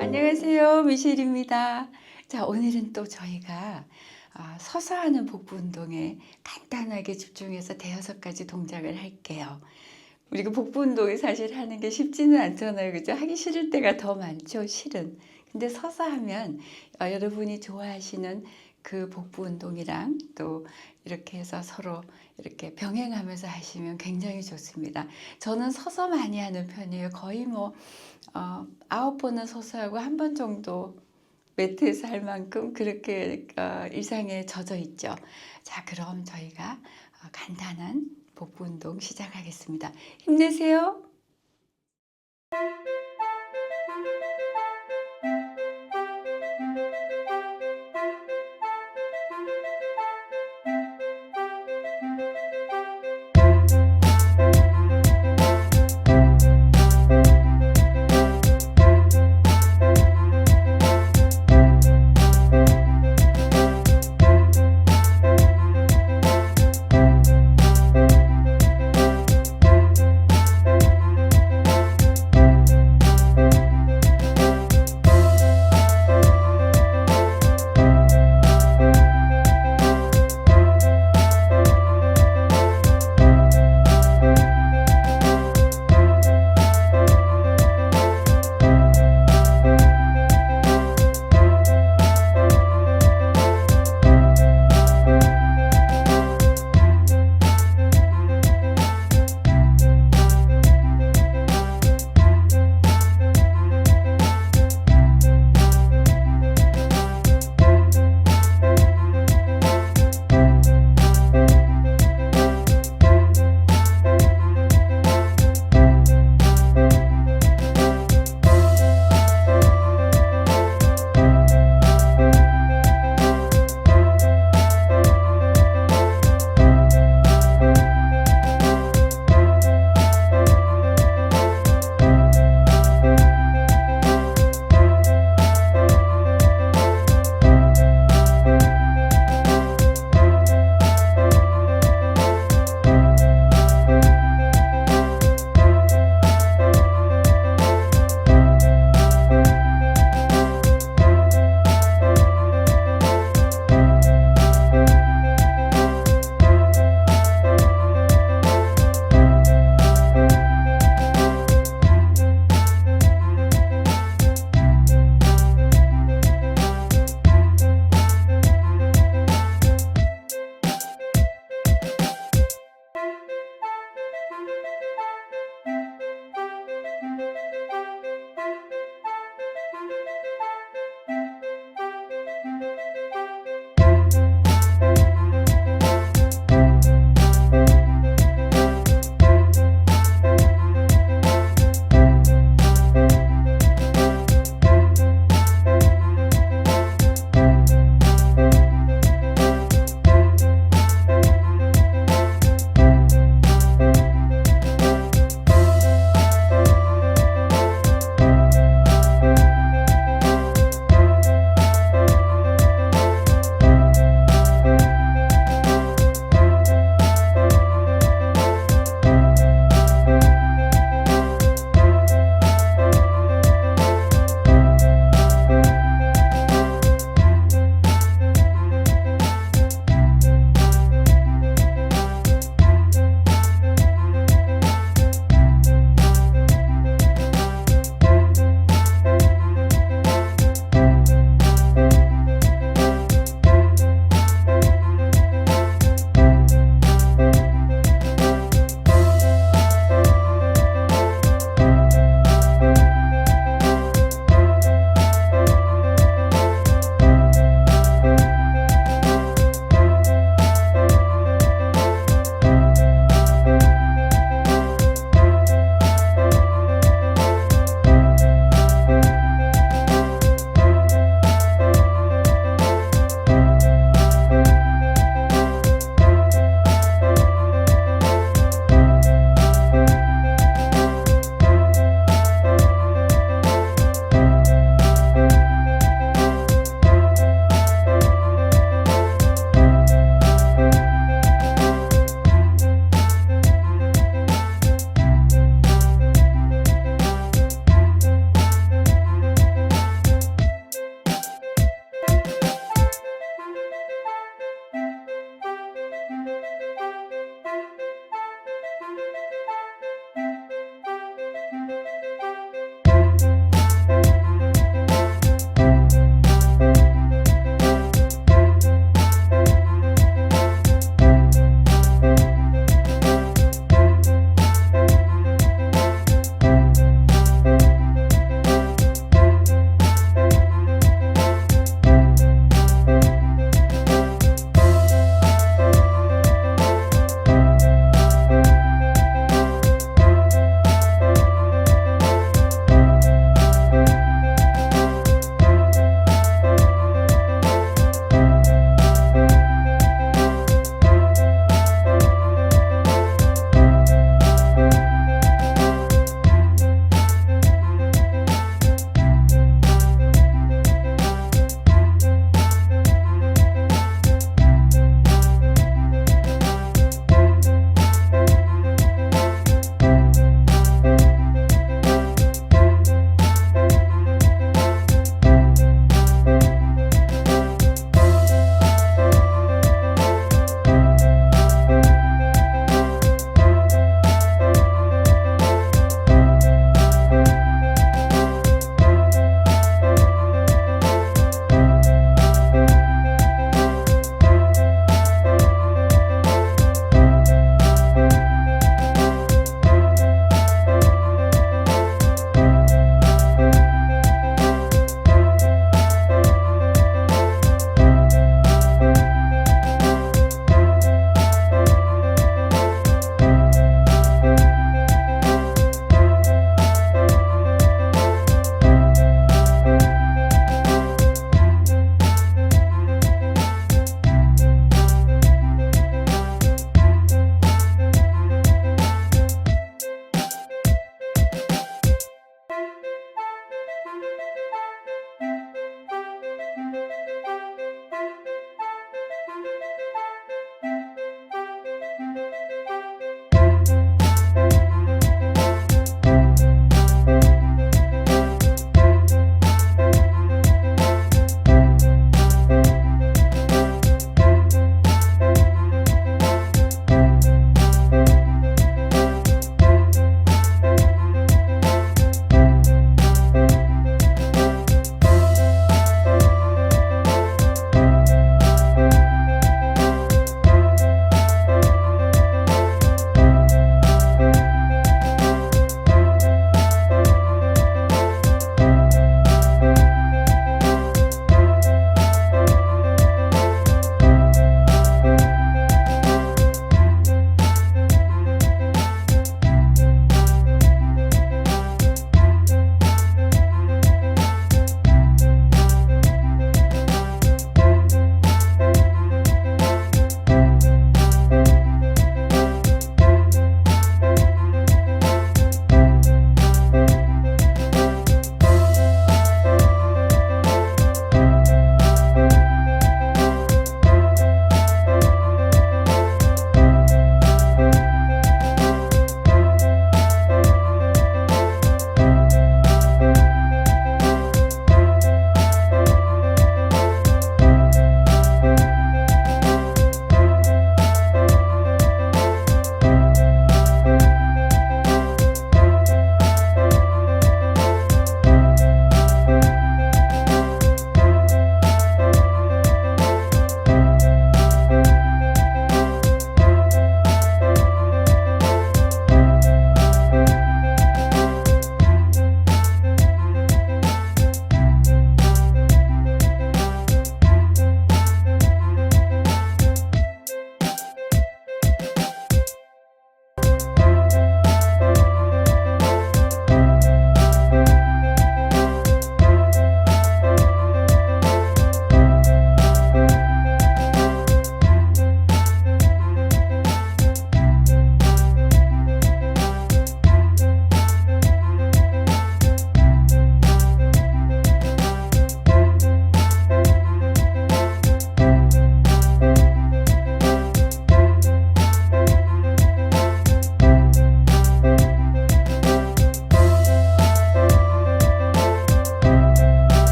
안녕하세요. 미셸입니다. 자, 오늘은 또 저희가 아, 서서 하는 복부 운동에 간단하게 집중해서 대여섯 가지 동작을 할게요. 우리가 복부 운동을 사실 하는 게 쉽지는 않잖아요. 그죠? 하기 싫을 때가 더 많죠. 실은. 근데 서서 하면 어, 여러분이 좋아하시는 그 복부 운동이랑 또 이렇게 해서 서로 이렇게 병행하면서 하시면 굉장히 좋습니다. 저는 서서 많이 하는 편이에요. 거의 뭐 어, 아홉 번은 서서 하고 한 번 정도 매트에서 할 만큼 그렇게 어, 일상에 젖어 있죠. 자, 그럼 저희가 어, 간단한 복부 운동 시작하겠습니다. 힘내세요.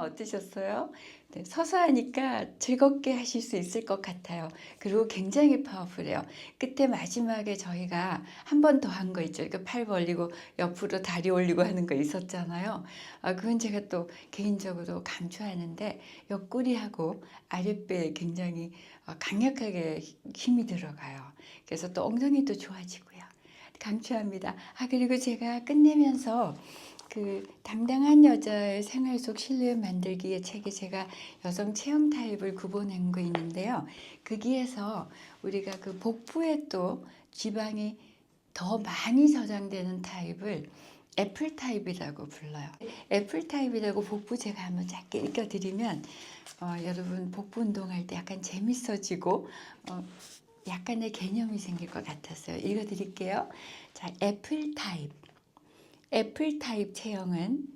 어떠셨어요? 네, 서서 하니까 즐겁게 하실 수 있을 것 같아요. 그리고 굉장히 파워풀해요. 끝에 마지막에 저희가 한 번 더 한 거 있죠. 이렇게 팔 벌리고 옆으로 다리 올리고 하는 거 있었잖아요. 아, 그건 제가 또 개인적으로 강추하는데 옆구리하고 아랫배에 굉장히 어, 강력하게 힘이 들어가요. 그래서 또 엉덩이도 좋아지고요. 강추합니다. 아, 그리고 제가 끝내면서 그 당당한 여자의 생활 속 실루엣 만들기의 책에 제가 여성 체형 타입을 구분한 거 있는데요. 거기에서 우리가 그 복부에 또 지방이 더 많이 저장되는 타입을 애플 타입이라고 불러요. 애플 타입이라고 복부 제가 한번 짧게 읽어드리면 어, 여러분 복부 운동할 때 약간 재밌어지고 어, 약간의 개념이 생길 것 같았어요. 읽어드릴게요. 자, 애플 타입. 애플 타입 체형은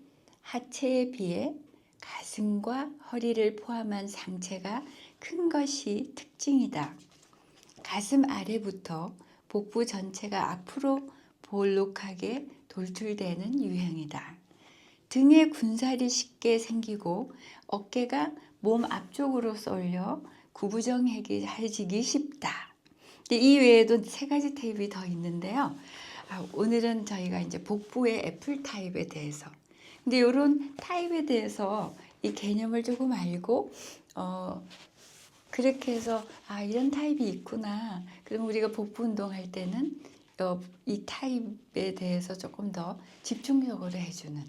하체에 비해 가슴과 허리를 포함한 상체가 큰 것이 특징이다. 가슴 아래부터 복부 전체가 앞으로 볼록하게 돌출되는 유형이다. 등에 군살이 쉽게 생기고 어깨가 몸 앞쪽으로 쏠려 구부정해지기 쉽다. 이 외에도 세 가지 타입이 더 있는데요. 아, 오늘은 저희가 이제 복부의 애플 타입에 대해서 근데 이런 타입에 대해서 이 개념을 조금 알고 어 그렇게 해서 아 이런 타입이 있구나 그럼 우리가 복부 운동할 때는 어, 이 타입에 대해서 조금 더 집중적으로 해주는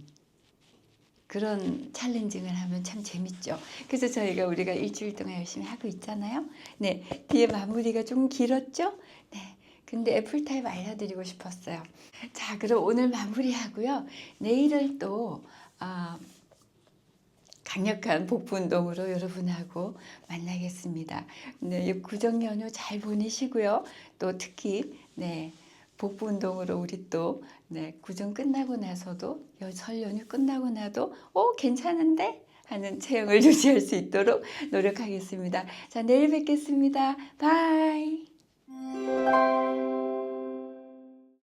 그런 챌린징을 하면 참 재밌죠. 그래서 저희가 우리가 일주일 동안 열심히 하고 있잖아요. 네, 뒤에 마무리가 좀 길었죠? 네. 근데 애플 타입 알려드리고 싶었어요. 자, 그럼 오늘 마무리하고요. 내일을 또 아, 강력한 복부 운동으로 여러분하고 만나겠습니다. 네, 이 구정 연휴 잘 보내시고요. 또 특히 네. 복부 운동으로 우리 또 네, 구정 끝나고 나서도 여- 설 연휴 끝나고 나도 오 괜찮은데 하는 체형을 유지할 수 있도록 노력하겠습니다. 자 내일 뵙겠습니다. 바이. Thank you.